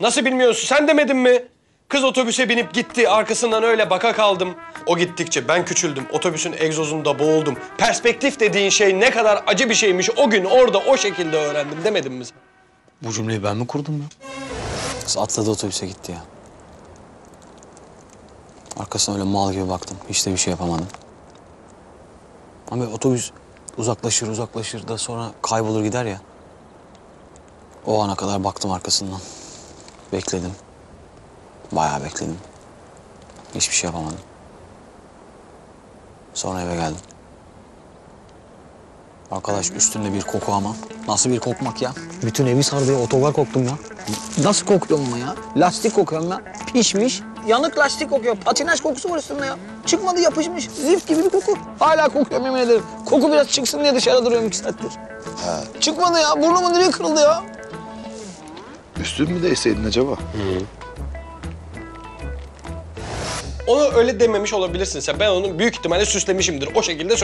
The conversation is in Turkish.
Nasıl bilmiyorsun? Sen demedin mi? Kız otobüse binip gitti. Arkasından öyle baka kaldım. O gittikçe ben küçüldüm. Otobüsün egzozunda boğuldum. Perspektif dediğin şey ne kadar acı bir şeymiş. O gün orada o şekilde öğrendim demedin mi sen? Bu cümleyi ben mi kurdum ya? Kız atladı otobüse gitti ya. Arkasına öyle mal gibi baktım. Hiç de bir şey yapamadım. Ama otobüs uzaklaşır uzaklaşır da sonra kaybolur gider ya. O ana kadar baktım arkasından. Bekledim. Bayağı bekledim. Hiçbir şey yapamadım. Sonra eve geldim. Arkadaş üstünde bir koku ama. Nasıl bir kokmak ya? Bütün evi sardı ya. Otogar koktum ya. Nasıl kokuyorum ama ya? Lastik kokuyorum ya. Pişmiş. Yanık lastik kokuyor. Patinaj kokusu var üstünde ya. Çıkmadı yapışmış. Zift gibi bir koku. Hala kokuyorum yemin ederim. Koku biraz çıksın diye dışarı duruyorum iki saattir. Çıkmadı ya. Burnumun direği kırıldı ya. Üstün mü değseydin acaba? Onu öyle dememiş olabilirsin sen. Ben onu büyük ihtimalle süslemişimdir. O şekilde